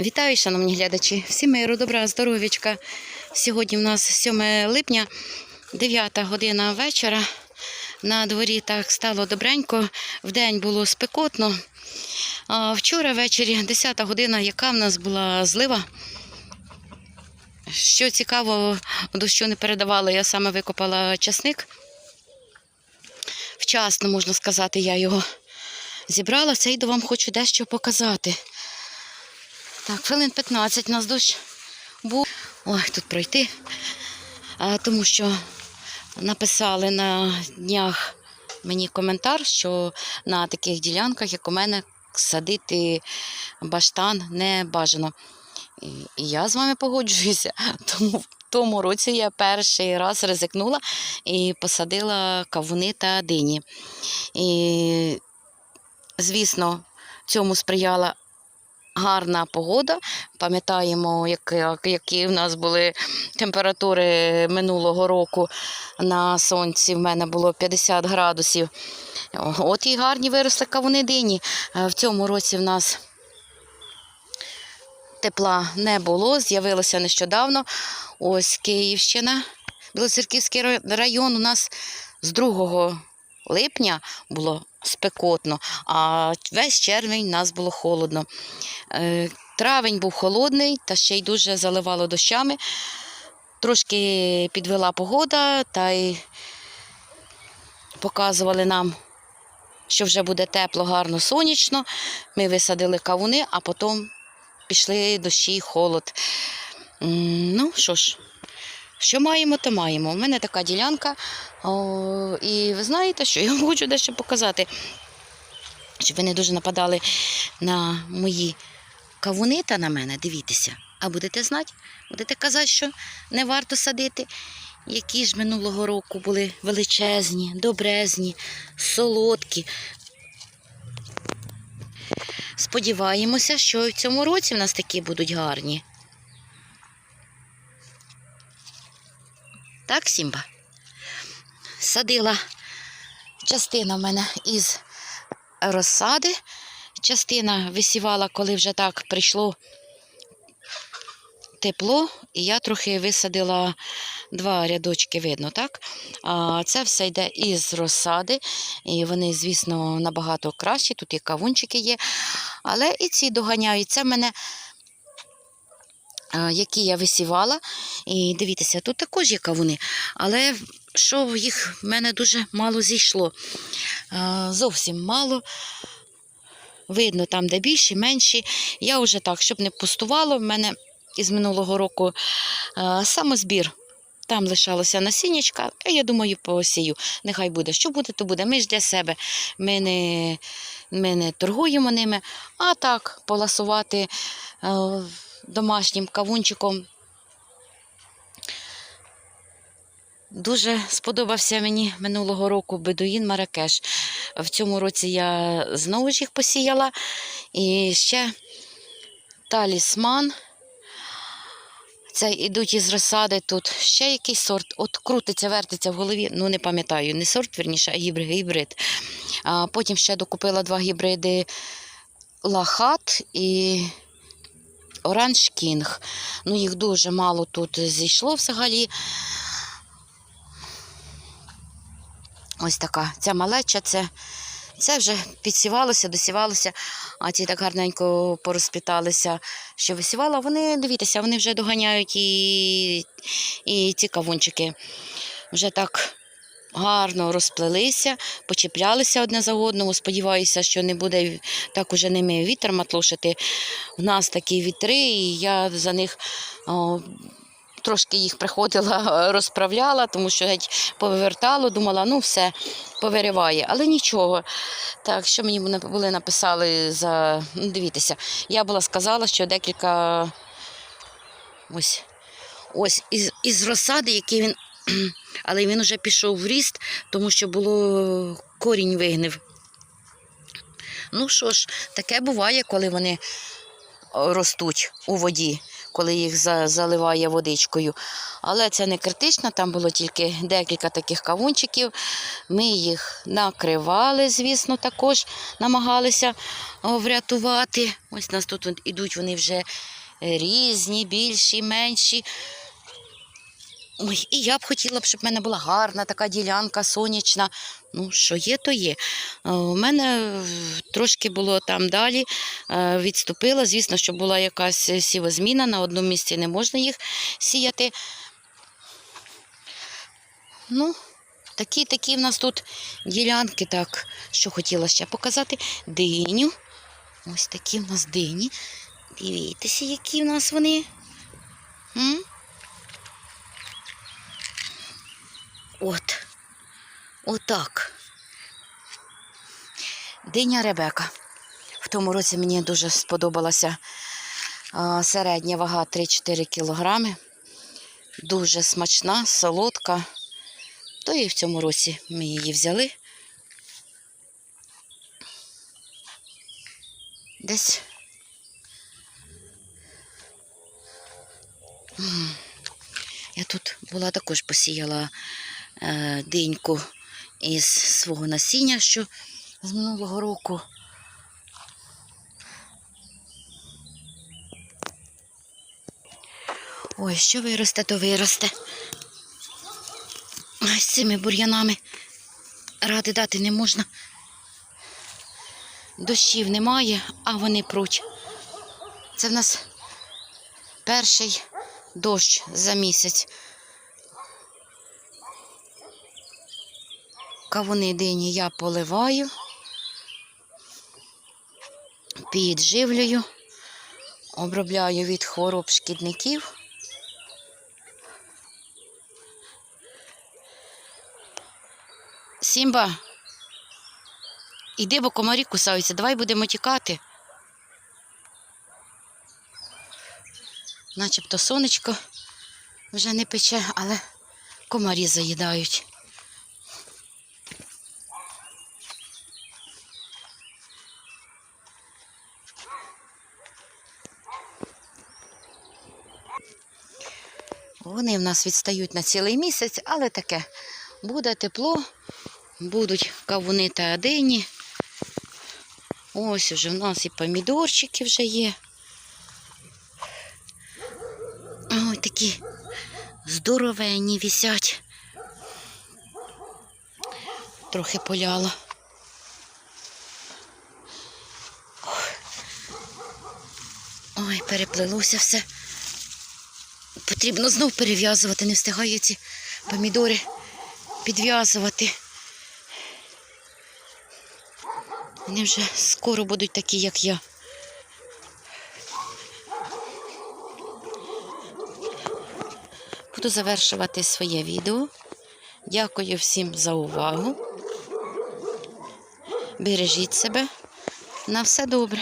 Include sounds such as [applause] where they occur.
Вітаю, шановні глядачі! Всім миру, добра, здоров'ячка. Сьогодні в нас 7 липня, 9 година вечора. На дворі так стало добренько, вдень було спекотно. А вчора ввечері, 10 година, яка в нас була злива. Що цікаво, дощу не передавали, я саме викопала часник. Вчасно, можна сказати, я його зібрала. Це йду вам хочу дещо показати. Так, хвилин 15 у нас дощ був. Ой, тут пройти. А, тому що написали на днях мені коментар, що на таких ділянках, як у мене, садити баштан не бажано. І, і я з вами погоджуюся. [laughs] Тому в тому році я перший раз ризикнула і посадила кавуни та дині. І, звісно, цьому сприяла гарна погода. Пам'ятаємо, як, як- які в нас були температури минулого року на сонці. В мене було 50 градусів. От і гарні виросли кавуни дині. Е, В цьому році в нас тепла не було, з'явилося нещодавно. Ось Київщина, Білоцерківський район у нас з 2 липня було спекотно, а весь червень у нас було холодно. Е, Травень був холодний та ще й дуже заливало дощами. Трошки підвела погода, та й показували нам, що вже буде тепло, гарно, сонячно. Ми висадили кавуни, а потім пішли дощі, холод. Ну що ж, що маємо, то маємо. У мене така ділянка. І ви знаєте, що я [laughs] хочу дещо показати, щоб ви не дуже нападали на мої кавуни та на мене. Дивіться. А будете знати, будете казати, що не варто садити. Які ж минулого року були величезні, добрезні, солодкі. Сподіваємося, що в цьому році в нас такі будуть гарні. Так, Сімба? Садила частина в мене із розсади. Частина висівала, коли вже так прийшло тепло, і я трохи висадила два рядочки, видно, так? А це все йде із розсади, і вони, звісно, набагато кращі. Тут і кавунчики є, але і ці доганяють. Це в мене. А, Які я висівала, і дивіться, тут також є кавуни, але що їх в мене дуже мало зійшло. Зовсім мало. Видно, там, де більші, менші. Я вже так, щоб не пустувало, в мене із минулого року а, самозбір. Там лишалося насіннячка, а я думаю, посію. Нехай буде. Що буде, то буде. Ми ж для себе. Ми не, ми не торгуємо ними, а так поласувати е, домашнім кавунчиком. Дуже сподобався мені минулого року бедуїн Маракеш. В цьому році я знову ж їх посіяла. І ще талісман. Це йдуть із розсади тут. Ще якийсь сорт. От крутиться, вертиться в голові. Ну, не пам'ятаю, не сорт, верніше, а гібрид. гібрид. А потім ще докупила два гібриди лахат і оранж кінг. Ну, їх дуже мало тут зійшло взагалі. Ось така. Ця малеча, це, це вже підсівалося, досівалося, а ці так гарненько порозпіталися, що висівала. Вони, дивіться, вони вже доганяють і, і ці кавунчики. Вже так гарно розплелися, почіплялися одне за одного. Сподіваюся, що не буде так уже ними вітер матлушити. У нас такі вітри, і я за них. О, Трошки їх приходила, [laughs] розправляла, тому що геть повивертало, думала, ну все, повириває. Але нічого. Так, що мені були написали за. Ну, дивіться, я була сказала, що декілька ось, ось із, із розсади, який він. [clears throat] Але він вже пішов в ріст, тому що було корінь вигнив. Ну що ж, таке буває, коли вони ростуть у воді. Коли їх заливає водичкою. Але це не критично, там було тільки декілька таких кавунчиків. Ми їх накривали, звісно, також намагалися врятувати. Ось нас тут ідуть вони вже різні, більші, менші. Ой, і я б хотіла б, щоб в мене була гарна така ділянка сонячна. Ну, що є, то є. Е, У мене е, трошки було там далі, е, відступила. Звісно, що була якась сівозміна, на одному місці не можна їх сіяти. Ну, такі такі в нас тут ділянки. Так, що хотіла ще показати. Диню. Ось такі в нас дині. Дивіться, які в нас вони. М? От. Отак. Диня Ребека. В тому році мені дуже сподобалася середня вага 3-4 кілограми. Дуже смачна, солодка. То і в цьому році ми її взяли. Десь. Я тут була також посіяла диньку із свого насіння, що з минулого року. Ой, що виросте, то виросте. З цими бур'янами ради дати не можна. Дощів немає, а вони пруть. Це в нас перший дощ за місяць. Кавуни дині я поливаю, підживлюю, обробляю від хвороб шкідників. Сімба, іди, бо комарі кусаються, давай будемо тікати. Начебто сонечко вже не пече, але комарі заїдають. Вони в нас відстають на цілий місяць, але таке буде тепло, будуть кавуни та дині. Ось уже в нас і помідорчики вже є. Ой, такі здоровенні вісять. Трохи поляло. Ой, переплилося все. Потрібно знов перев'язувати, не встигаю ці помідори підв'язувати. Вони вже скоро будуть такі, як я. Буду завершувати своє відео. Дякую всім за увагу. Бережіть себе. На все добре.